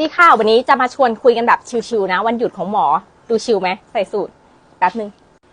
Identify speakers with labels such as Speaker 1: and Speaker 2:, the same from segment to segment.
Speaker 1: นี่ค่ะ วันนี้จะมาชวนคุยกันแบบชิวๆนะ วันหยุดของหมอดูชิลไหมใส่สูตรแป๊บนึง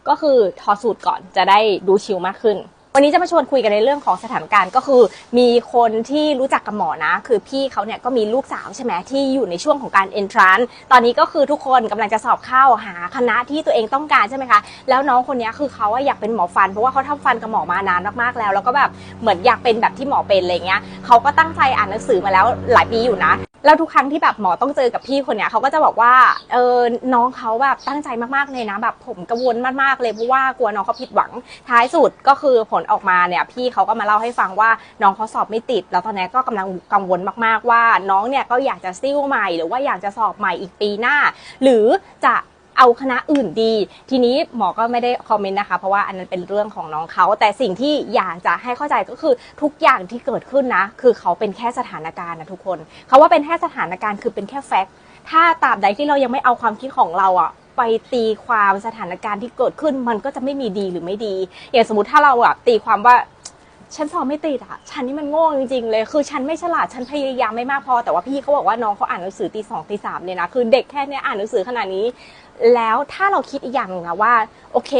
Speaker 1: ก็คือถอดสูตรก่อนจะได้ดูชิลมากขึ้น วันนี้จะมาชวนคุยกันในเรื่องของสถานการณ์ก็คือ มีคนที่รู้จักกับหมอนะ คือพี่เขาเนี่ยก็มีลูกสาวใช่ไหมที่อยู่ในช่วงของการ entrance ตอนนี้ก็คือทุกคนกำลังจะสอบเข้าหาคณะที่ตัวเองต้องการใช่ไหมคะแล้วน้องคนนี้คือเขาอะอยากเป็นหมอฟันเพราะว่าเขาทำฟันกับหมอมานานมากๆแล้ว แล้วก็แบบเหมือนอยากเป็นแบบที่หมอเป็นอะไรเงี้ยเขาก็ตั้งใจอ่านหนังสือมาแล้วหลายปีอยู่นะ แล้วทุกครั้งที่แบบหมอต้องเจอกับพี่คนเนี้ยเขาก็จะบอกว่าเออน้องเขาแบบตั้งใจมากๆเลยนะ แบบผมกังวลมากๆเลยเพราะว่ากลัวน้องเขาผิดหวัง ท้ายสุดก็คือผลออกมาเนี่ยพี่เขาก็มาเล่าให้ฟังว่าน้องเขาสอบไม่ติด แล้วตอนนี้ก็กำลังกังวลมากๆว่า น้องเนี่ยก็อยากจะซิ่วใหม่ หรือว่าอยากจะสอบใหม่อีกปีหน้า หรือจะ เอาคณะอื่นดี ทีนี้หมอก็ไม่ได้คอมเมนต์นะคะ เพราะว่าอันนั้นเป็นเรื่องของน้องเขา แต่สิ่งที่อยากจะให้เข้าใจก็คือทุกอย่างที่เกิดขึ้นนะ คือเขาเป็นแค่สถานการณ์นะทุกคนเขาว่าเป็นแค่สถานการณ์คือเป็นแค่แฟกต์ถ้าตราบใดที่เรายังไม่เอาความคิดของเราอะไปตีความสถานการณ์ที่เกิดขึ้นมันก็จะไม่มีดีหรือไม่ดี อย่างสมมติถ้าเราอะตีความว่า ฉันสอบไม่ติดอะฉันนี่มันโง่จริงๆเลย คือฉันไม่ฉลาด ฉันพยายามไม่มากพอ แต่ว่าพี่เขาบอกว่าน้องเขาอ่านหนังสือตีสองตีสามเนี่ยนะ คือเด็กแค่เนี้ยอ่านหนังสือขนาดนี้ แล้วถ้าเราคิดอีกอย่างหนึงนะว่า โอเค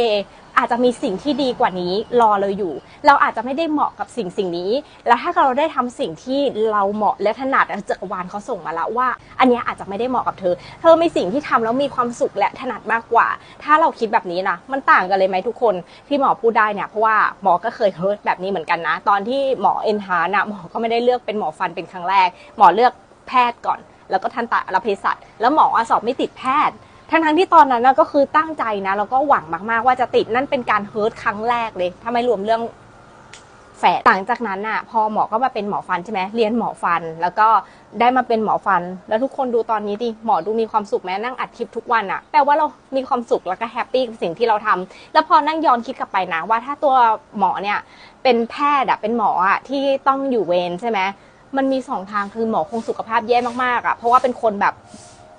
Speaker 1: อาจจะมีสิ่งที่ดีกว่านี้รอเราอยู่ เราอาจจะไม่ได้เหมาะกับสิ่งสิ่งนี้ แล้วถ้าเราได้ทำสิ่งที่เราเหมาะและถนัดจักรวาลเขาส่งมาแล้วว่า อันนี้อาจจะไม่ได้เหมาะกับเธอ เธอมีสิ่งที่ทำแล้วมีความสุขและถนัดมากกว่า ถ้าเราคิดแบบนี้นะมันต่างกันเลยไหมทุกคนที่หมอพูดได้เนี่ยเพราะว่าหมอก็เคยเฮิร์ตแบบนี้เหมือนกันนะ ตอนที่หมอเอ็นฮาร์นะหมอก็ไม่ได้เลือกเป็นหมอฟันเป็นครั้งแรก หมอเลือกแพทย์ก่อน แล้วก็ทันตะเภสัชแล้วหมออสอบไม่ติดแพทย์ ทั้งทั้งที่ตอนนั้นนะก็คือตั้งใจนะแล้วก็หวังมากๆว่าจะติดนั่นเป็นการเฮิร์ตครั้งแรกเลย ถ้าไม่รวมเรื่องแฝดหลังจากนั้นน่ะ พอหมอก็มาเป็นหมอฟันใช่ไหมเรียนหมอฟัน แล้วก็ได้มาเป็นหมอฟัน แล้วทุกคนดูตอนนี้ดิหมอดูมีความสุขแม้นั่งอัดคลิปทุกวันอะแปลว่าเรามีความสุขแล้วก็แฮปปี้กับสิ่งที่เราทำแล้วพอนั่งย้อนคิดกลับไปนะว่าถ้าตัวหมอเนี่ยเป็นแพทย์อะเป็นหมออะที่ต้องอยู่เวรใช่ไหมมันมีสองทางคือหมอคงสุขภาพแย่มากๆอะเพราะว่าเป็นคนแบบ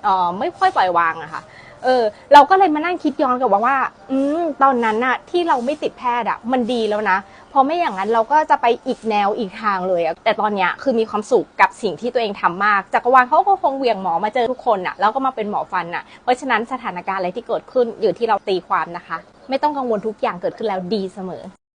Speaker 1: เออไม่ค่อยปล่อยวางอะค่ะ เออ เราก็เลยมานั่งคิดย้อนกลับว่าว่า อืมตอนนั้นน่ะที่เราไม่ติดแพทย์อะมันดีแล้วนะเพราะไม่อย่างนั้นเราก็จะไปอีกแนวอีกทางเลยอะแต่ตอนเนี้ยคือมีความสุขกับสิ่งที่ตัวเองทำมากจักรวาลเขาก็คงเวียงหมอมาเจอทุกคนอะแล้วก็มาเป็นหมอฟันอะเพราะฉะนั้นสถานการณ์อะไรที่เกิดขึ้นอยู่ที่เราตีความนะคะ ไม่ต้องกังวลทุกอย่างเกิดขึ้นแล้วดีเสมอ